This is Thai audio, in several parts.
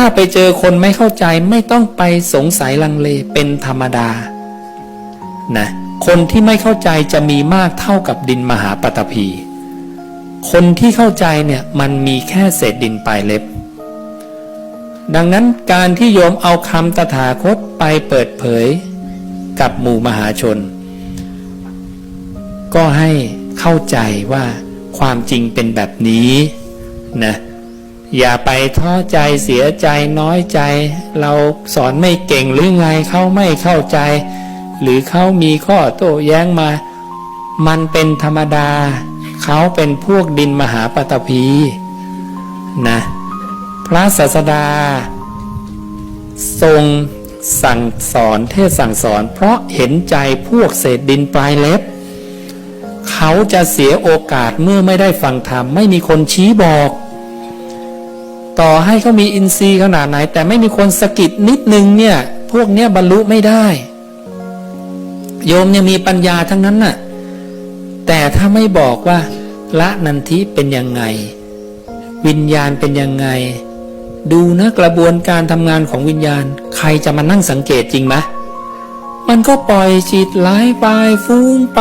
ถ้าไปเจอคนไม่เข้าใจไม่ต้องไปสงสัยลังเลเป็นธรรมดา นะ คนที่ไม่เข้าใจจะมีมากเท่ากับดินมหาปฐพี คนที่เข้าใจเนี่ยมันมีแค่เศษดินปลายเล็บ ดังนั้นการที่โยมเอาคำตถาคตไปเปิดเผยกับหมู่มหาชน ก็ให้เข้าใจว่าความจริงเป็นแบบนี้นะ อย่าไปท้อใจเสียใจน้อยใจ เราสอนไม่เก่งหรือไงเขาไม่เข้าใจ หรือเขามีข้อโต้แย้งมา มันเป็นธรรมดา เขาเป็นพวกดินมหาปฐพีนะพระศาสดา ทรงสั่งสอนเทศสั่งสอน เพราะเห็นใจพวกเศษดินปลายเล็บ เขาจะเสียโอกาสเมื่อไม่ได้ฟังธรรมไม่มีคนชี้บอก ต่อให้เขามีอินทรีย์ขนาดไหน แต่ไม่มีคนสะกิดนิดนึงเนี่ย พวกเนี้ยบรรลุไม่ได้ โยมเนี่ยมีปัญญาทั้งนั้นน่ะ แต่ถ้าไม่บอกว่าละนันทิเป็นยังไง วิญญาณเป็นยังไง ดูนะกระบวนการทำงานของวิญญาณ ใครจะมานั่งสังเกตจริงไหมมันก็ปล่อยจิตไหลไปฟุ้งไป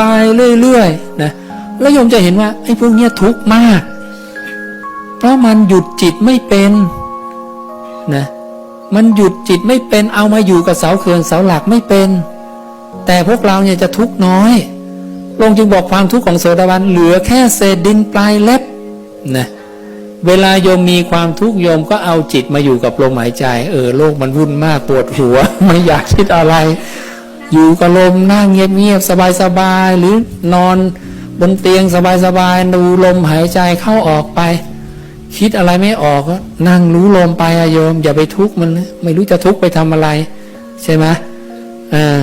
เรื่อยๆนะแล้วโยมจะเห็นว่าไอ้พวกเนี้ยทุกข์มาก เพราะมันหยุดจิตไม่เป็นนะมันหยุดจิตไม่เป็นเอามาอยู่กับเสาเขื่อนเสาหลักไม่เป็น แต่พวกเราเนี่ยจะทุกข์น้อยลงจึงบอกความทุกข์ของโสดาบันเหลือแค่เศษดินปลายเล็บนะเวลาโยมมีความทุกข์โยมก็เอาจิตมาอยู่กับลมหายใจ เออโลกมันวุ่นมากปวดหัว ไม่อยากคิดอะไร อยู่กับลมนั่งเงียบๆสบายๆหรือนอนบนเตียงสบายๆดูลมหายใจเข้าออกไป คิดอะไรไม่ออกก็นั่งรู้ลมไปอะโยม อย่าไปทุกข์มัน ไม่รู้จะทุกข์ไปทำอะไร ใช่ไหมอ่า